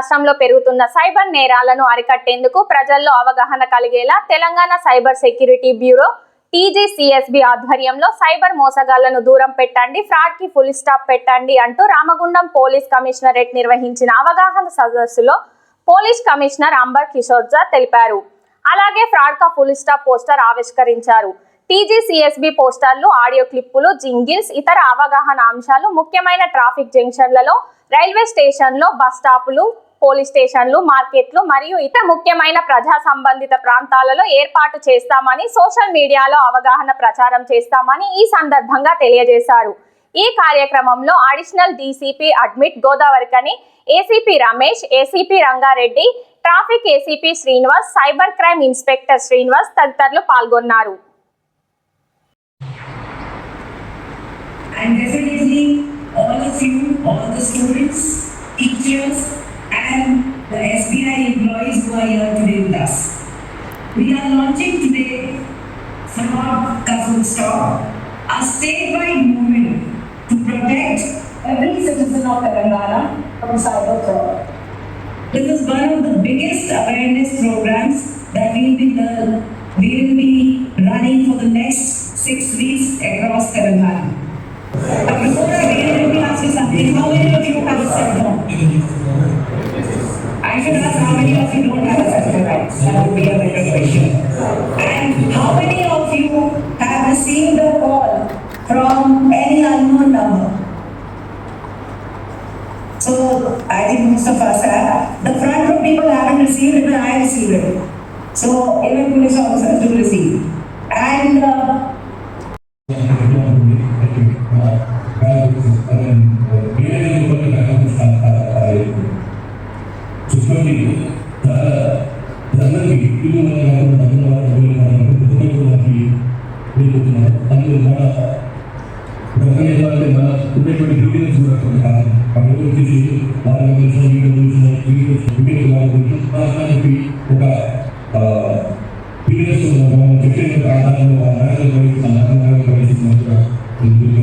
రాష్ట్రంలో పెరుగుతున్న సైబర్ నేరాలను అరికట్టేందుకు ప్రజల్లో అవగాహన కలిగేలా Telangana cyber security bureau TGCSB ఆధ్వర్యంలో సైబర్ మోసగాళ్ళను దూరం పెట్టండి ఫ్రాడ్కి ఫుల్ స్టాప్ పెట్టండి అంటూ రామగుండం పోలీస్ కమిషనరేట్ నిర్వహించిన అవగాహన సదస్సులో పోలీస్ కమిషనర్ అంబర్ కిషోర్ జా తెలిపారు. అలాగే ఫ్రాడ్ కా ఫుల్ స్టాప్ పోస్టర్ ఆవిష్కరించారు. టీజీసీఎస్బి పోస్టర్లు ఆడియో క్లిప్పులు జింగిల్స్ ఇతర అవగాహన అంశాలు ముఖ్యమైన ట్రాఫిక్ జంక్షన్లలో రైల్వే స్టేషన్లో బస్ స్టాపులు పోలీస్ స్టేషన్లు మార్కెట్లు మరియు ఇతర ముఖ్యమైన ప్రజా సంబంధిత ప్రాంతాలలో ఏర్పాటు చేస్తామని సోషల్ మీడియాలో అవగాహన ప్రచారం చేస్తామని ఈ సందర్భంగా తెలియజేశారు. ఈ కార్యక్రమంలో additional DCP admit Godavarikhani ACP Ramesh ACP Rangareddy traffic ACP Srinivas cyber crime inspector Srinivas తదితరులు పాల్గొన్నారు. And definitely all of you, all the students, teachers, the SBI employees who are here today with us. We are launching today Fraud Kaful Stop, a statewide movement to protect every citizen of Telangana from cyber fraud. This is one of the biggest awareness programs that we will be, the- we will be running for the next six weeks across Telangana. But before I begin, let me ask you something. How many of you have a cell phone? I how many of you don't have a cell phone, right? That would be a better question. And how many of you have received a call from any unknown number? So I think most of us have. The front row people haven't received it, but I received it. So even police officers do receive. And uh, చూసుకోండి చాలా అందరికీ ఇల్లు అందులో మన మన ఉండేటువంటి details కూడా కొన్ని కాదు అక్కడ వచ్చేసి వాళ్ళ గురించి వీడియో గురించి వీడియో వాళ్ళ గురించి ఒక పీడిఎస్ చెప్పిన ఆధారంలో ఆ మేనేజర్